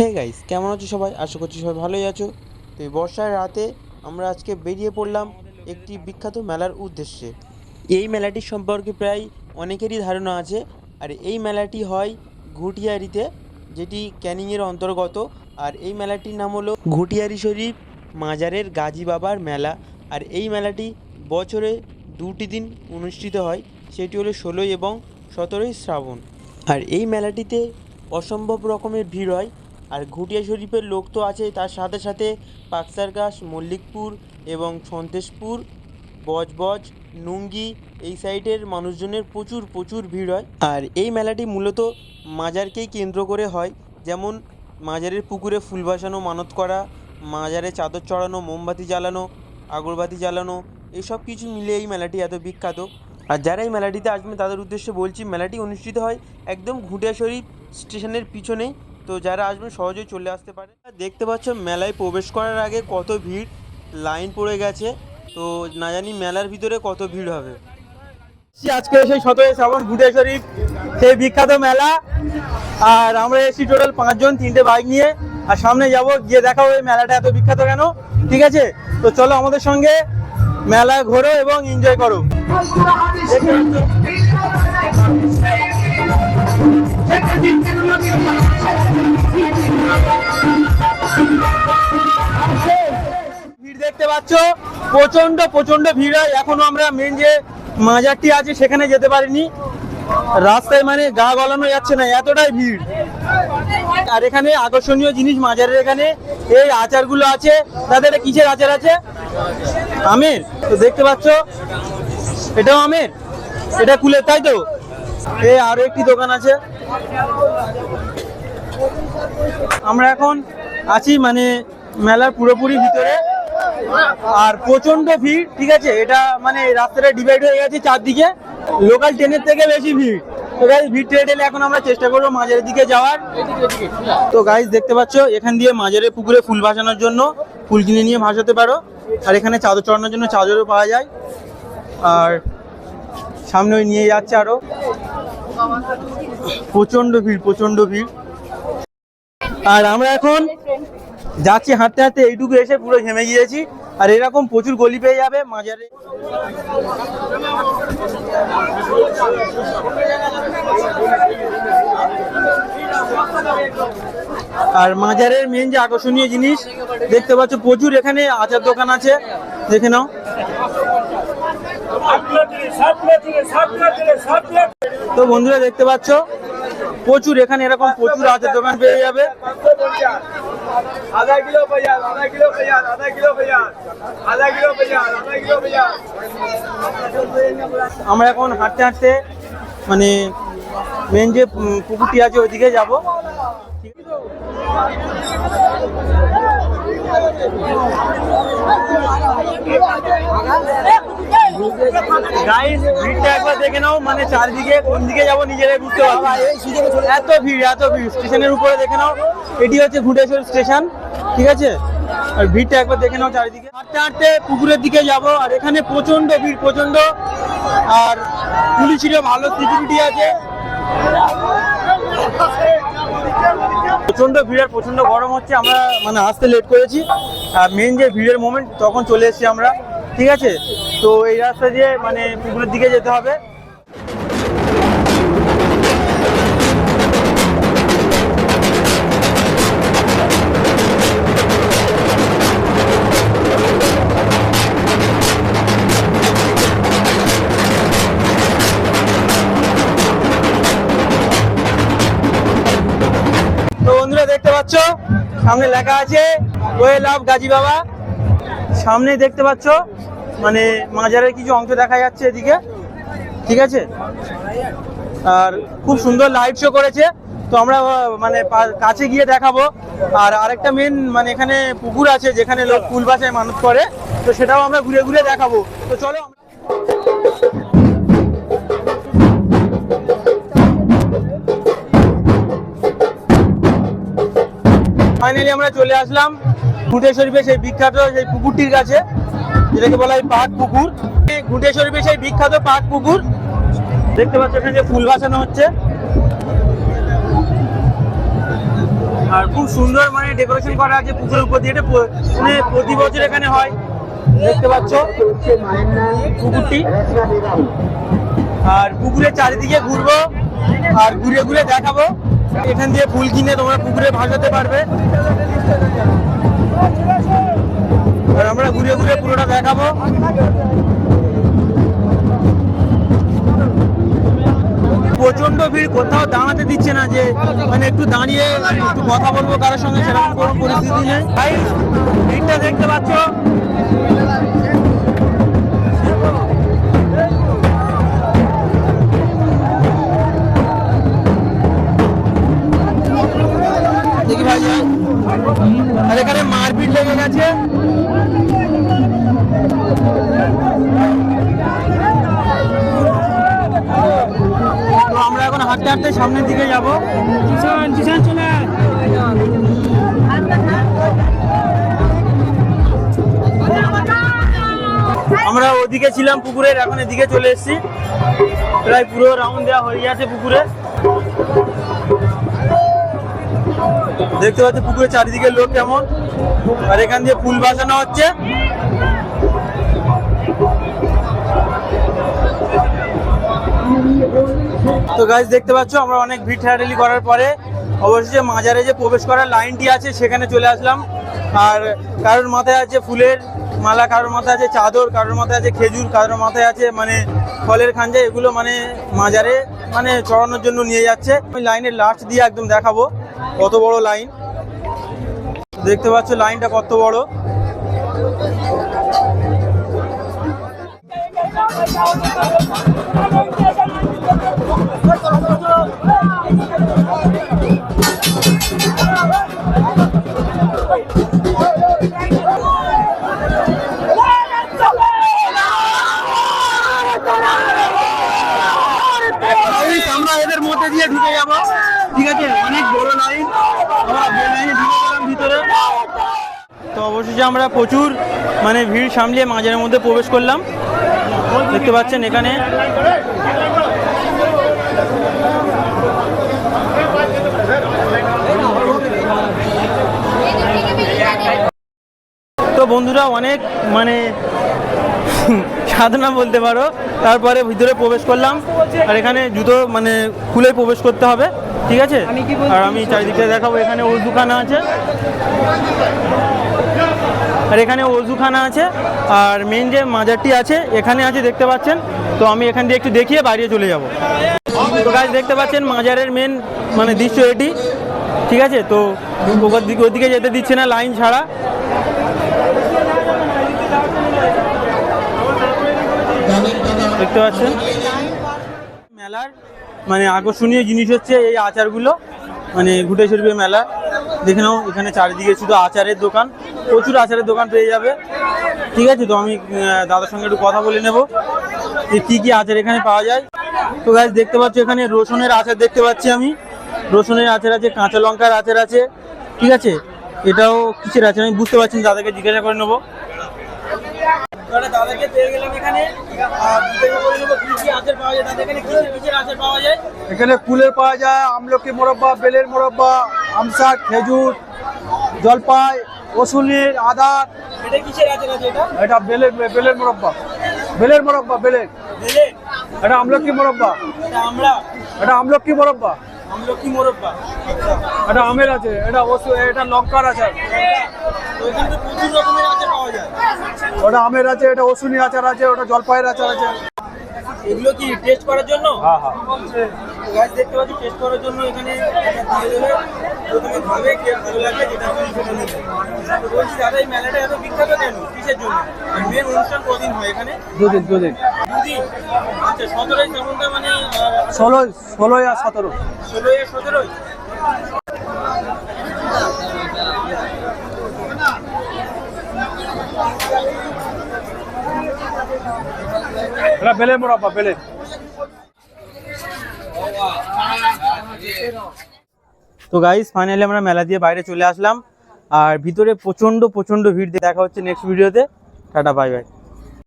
Hey guys, কেমন আছো সবাই? আশা করছি সবাই ভালোই আছো। তো এই বর্ষার রাতে আমরা আজকে বেরিয়ে পড়লাম একটি বিখ্যাত মেলার উদ্দেশ্যে। এই মেলাটি সম্পর্কে প্রায় অনেকেরই ধারণা আছে। আর এই মেলাটি হয় ঘুটিয়ারিতে, যেটি ক্যানিংয়ের অন্তর্গত। আর এই মেলাটির নাম হলো ঘুটিয়ারি শরীফ মাজারের গাজী বাবার মেলা। আর এই মেলাটি বছরে দুটি দিন অনুষ্ঠিত হয়, সেটি হলো ষোলোই এবং সতেরোই শ্রাবণ। আর এই মেলাটিতে অসম্ভব রকমের ভিড় হয়। আর ঘুটিয়া শরীফের লোক তো আছে তার সাথে সাথে পাকসারগাছ মল্লিকপুর এবং সন্তেশপুর, বজবজ, নুঙ্গি এই সাইডের মানুষজনের প্রচুর প্রচুর ভিড় হয়। আর এই মেলাটি মূলত মাজারকেই কেন্দ্র করে হয়। যেমন মাজারের পুকুরে ফুল ভাসানো মানত করা, মাজারে চাদর চড়ানো, মোমবাতি জ্বালানো, আগরবাতি জ্বালানো, এসব কিছু মিলে এই মেলাটি এত বিখ্যাত। আর যারা এই মেলাটিতে আসবেন, তাদের উদ্দেশ্যে বলছি, মেলাটি অনুষ্ঠিত হয় একদম ঘুটিয়া শরীফ স্টেশনের পিছনেই। তো যারা আসবেন সহজেই চলে আসতে পারে। দেখতে পাচ্ছ মেলায় প্রবেশ করার আগে কত ভিড় লাইন পড়ে গেছে। তো না জানি মেলার ভিতরে কত ভিড় হবে। আজকে সেই সতেরোই শ্রাবণ ভুটে শরীফ সেই বিখ্যাত মেলা। আর আমরা এসেছি টোটাল পাঁচজন তিনটে বাইক নিয়ে। আর সামনে যাব গিয়ে দেখাবো এই মেলাটা এত বিখ্যাত কেন। ঠিক আছে? তো চলো আমাদের সঙ্গে মেলা ঘোরো এবং এনজয় করো। ভিড় দেখতে পাচ্ছ? প্রচণ্ড প্রচণ্ড ভিড় হয়। এখনও আমরা মেন যে মাজারটি আছে, সেখানে যেতে পারিনি। রাস্তায় মানে গা গলানো যাচ্ছে না, এতটাই ভিড়। আর এখানে আকর্ষণীয় জিনিস মাজারের এখানে। এই আচারগুলো আছে। তাদের কিসের আচার আছে? আমের। তো দেখতে পাচ্ছ, এটাও আমের। এটা কুলের, তাই তো? এই আরও একটি দোকান আছে। আমরা এখন আছি মানে মেলার পুরোপুরি ভিতরে। আর প্রচণ্ড ভিড়, ঠিক আছে? এটা মানে রাস্তাটা ডিভাইড হয়ে গেছে চারদিকে। লোকাল ট্রেনের থেকে বেশি ভিড়। তো গাইজ ভিড় টেনে টেনে এখন আমরা চেষ্টা করব মাঝের দিকে যাওয়ার। তো গাইজ দেখতে পাচ্ছ, এখান দিয়ে মাঝের পুকুরে ফুল ভাসানোর জন্য ফুল কিনে নিয়ে ভাসাতে পারো। আর এখানে চাদর চড়ানোর জন্য চাদরও পাওয়া যায়। আর সামনে ওই নিয়ে যাচ্ছে আরও। প্রচণ্ড ভিড় প্রচণ্ড ভিড়। আর আমরা এখন যাচ্ছি হাঁটতে হাঁটতে, এইটুকু এসে পুরো ঘেমে গিয়েছি। আর এরকম প্রচুর গলি পেয়ে যাবে মাজারে আর মাজারের মেন যে আকর্ষণীয় জিনিস, দেখতে পাচ্ছ প্রচুর এখানে আচার দোকান আছে। দেখে নাও। তো বন্ধুরা দেখতে পাচ্ছ প্রচুর এখানে এরকম প্রচুর আছে দোকান পেয়ে যাবে। আমরা এখন হাঁটতে হাঁটতে মানে মেন যে পুকুরটি আছে ওইদিকে যাব। গাইস ভিড়টা একবার দেখে নাও মানে চারদিকে কোন দিকে যাব নিজেরাই বুঝতে পারব। এত ভিড় এত ভিড়। স্টেশনের উপরে দেখে নাও, এটি হচ্ছে ঘুটেশ্বর স্টেশন, ঠিক আছে? আর ভিড়টা একবার দেখে নাও চারিদিকে। হাঁটতে হাঁটতে পুকুরের দিকে যাব, আর এখানে প্রচণ্ড ভিড় প্রচণ্ড আর পুলিশেরও ভালো সিকিউরিটি আছে। প্রচণ্ড ভিড় আর প্রচণ্ড গরম হচ্ছে, আমরা মানে আসতে লেট করেছি। আর মেন যে ভিড়ের মোমেন্ট তখন চলে এসেছি আমরা। ঠিক আছে? তো এই রাস্তা দিয়ে মানে পুকুরের দিকে যেতে হবে। তো বন্ধুরা, দেখতে পাচ্ছ? সামনে লেখা আছে, ওয়ে লাভ গাজী বাবা। সামনে দেখতে পাচ্ছ মানে মাজারের কিছু অংশ দেখা যাচ্ছে এদিকে। ঠিক আছে? আর খুব সুন্দর লাইট শো করেছে। তো আমরা মানে কাছে গিয়ে দেখাবো। আর আরেকটা মেন মানে এখানে পুকুর আছে যেখানে লোক ফুল বাসায় মানুষ করে। তো সেটাও আমরা ঘুরে ঘুরে দেখাবো। তো চলো ফাইনালি আমরা চলে আসলাম। ঘুটে শরীফের সেই বিখ্যাত সেই পুকুরটির কাছে, যেটাকে বলা হয় পাক পুকুর। ঘুটে শরীফের সেই বিখ্যাত পাক পুকুর। দেখতে পাচ্ছ এখানে যে ফুল ভাসানো হচ্ছে। আর খুব সুন্দর মানে ডেকোরেশন করা আছে পুকুরের উপর দিয়ে। মানে প্রতি বছর এখানে হয়। দেখতে পাচ্ছ পুকুরটি। আর পুকুরের চারিদিকে ঘুরবো আর ঘুরে ঘুরে দেখাবো। এখান দিয়ে ফুল কিনে তোমরা পুকুরে ভাসাতে পারবে। আমরা ঘুরে ঘুরে পুরোটা দেখাবো। প্রচণ্ড ভিড়, কোথাও দাঁড়াতে দিচ্ছে না যে মানে একটু দাঁড়িয়ে একটু কথা বলব কারোর সঙ্গে, সেরকম কোনো পরিস্থিতি নেই। হাঁটতে সামনের দিকে যাব। আমরা ওদিকে ছিলাম পুকুরের এখন এদিকে চলে এসেছি। প্রায় পুরো রাউন্ড দেওয়া হয়ে গেছে পুকুরে। দেখতে পাচ্ছি পুকুরের চারিদিকে লোক কেমন। আর এখান দিয়ে ফুল বাসানো হচ্ছে। তো গাছ দেখতে পাচ্ছ, আমরা অনেক ভিড় ঠেলাঠেলি করার পরে অবশেষে মাজারে যে প্রবেশ করার লাইনটি আছে, সেখানে চলে আসলাম। আর কারোর মাথায় আছে ফুলের মালা, কারোর মাথায় আছে চাদর, কারোর মাথায় আছে খেজুর, কারোর মাথায় আছে মানে ফলের খাঞ্জা, এগুলো মানে মাজারে মানে চড়ানোর জন্য নিয়ে যাচ্ছে। আমি লাইনের লাস্ট দিয়ে একদম দেখাবো কত বড় লাইন। দেখতে পাচ্ছ, লাইনটা কত বড়। তো অবশেষে আমরা প্রচুর মানে ভিড় সামলিয়ে মাঝের মধ্যে প্রবেশ করলাম। দেখতে পাচ্ছেন এখানে। তো বন্ধুরা, অনেক মানে সাধনা বলতে পারো। তারপরে ভিতরে প্রবেশ করলাম। আর এখানে জুতো মানে খুলে প্রবেশ করতে হবে। ঠিক আছে? আর আমি চারিদিকে দেখাবো। এখানে ওষুধখানা আছে। আর এখানে ওষুধখানা আছে। আর মেন যে মাজারটি আছে এখানে আছে দেখতে পাচ্ছেন। তো আমি এখান দিয়ে একটু দেখিয়ে বাইরে চলে যাব। তো গাছ দেখতে পাচ্ছেন মাজারের মেন মানে দৃশ্য এটি। ঠিক আছে? তো ওদিকে যেতে দিচ্ছে না লাইন ছাড়া। দেখতে পাচ্ছেন। মেলার মানে আকর্ষণীয় জিনিস হচ্ছে এই আচারগুলো। মানে ঘুটে সরবে মেলা। দেখে নাও, এখানে চারিদিকে শুধু আচারের দোকান। প্রচুর আচারের দোকান পেয়ে যাবে। ঠিক আছে তো, আমি দাদার সঙ্গে একটু কথা বলে নেব যে কী কী আচার এখানে পাওয়া যায়। তো গাছ দেখতে পাচ্ছ এখানে রসুনের আচার দেখতে পাচ্ছি আমি। রসুনের আচার আছে, কাঁচা লঙ্কার আচার আছে। ঠিক আছে? এটাও কিসের আচার আমি বুঝতে পারছি দাদাকে জিজ্ঞাসা করে নেব। দাদাকে পেয়ে গেলাম এখানে। আর নেব আচার পাওয়া যায় দাদা এখানে কিসের কিসের আচার পাওয়া যায়। এখানে কুলের পাওয়া যায় আমলকি মোরব্বা বেলের মোরব্বা আমসা খেজুর জলপাই রসুনের আদার। এটা কিসের আচার আছে এটা? এটা বেলের বেলের মোরব্বা। বেলের মোরব্বা বেলের। বেলে এটা আমলকি মোরব্বা। এটা আমরা? এটা আমলকি মোরব্বা। আমলকি মোরব্বা। এটা আমের আছে এটা ওষু এটা লঙ্কার আছে তো এখানে প্রচুর রকমের আচার পাওয়া যায়। ওটা আমের আছে এটা ওষুনি আচার আছে ওটা জলপাইয়ের আচার আছে। এগুলো কি টেস্ট করার জন্য? হ্যাঁ হ্যাঁ। গাছ দেখতে পাচ্ছি টেস্ট করার জন্য এখানে দিয়ে দেবে। প্রথমে খাবে কে ভালো লাগবে যেটা হবে সেটা নেবে। তো বলছি দাদা এই মেলাটা এত বিখ্যাত কেন? কিসের জন্য? আর মেন অনুষ্ঠান কদিন হয় এখানে? দুদিন দুদিন। দুদিন? আচ্ছা সতেরোই শ্রাবণটা মানে ষোলোই ষোলোই আর সতেরো। ষোলোই আর সতেরোই? এটা বেলের মোরব্বা বেলের তো গাইস ফাইনালি আমরা মেলা দিয়ে বাইরে চলে আসলাম। আর ভিতরে প্রচণ্ড প্রচণ্ড ভিড় দেখা হচ্ছে নেক্সট ভিডিওতে টাটা বাই বাই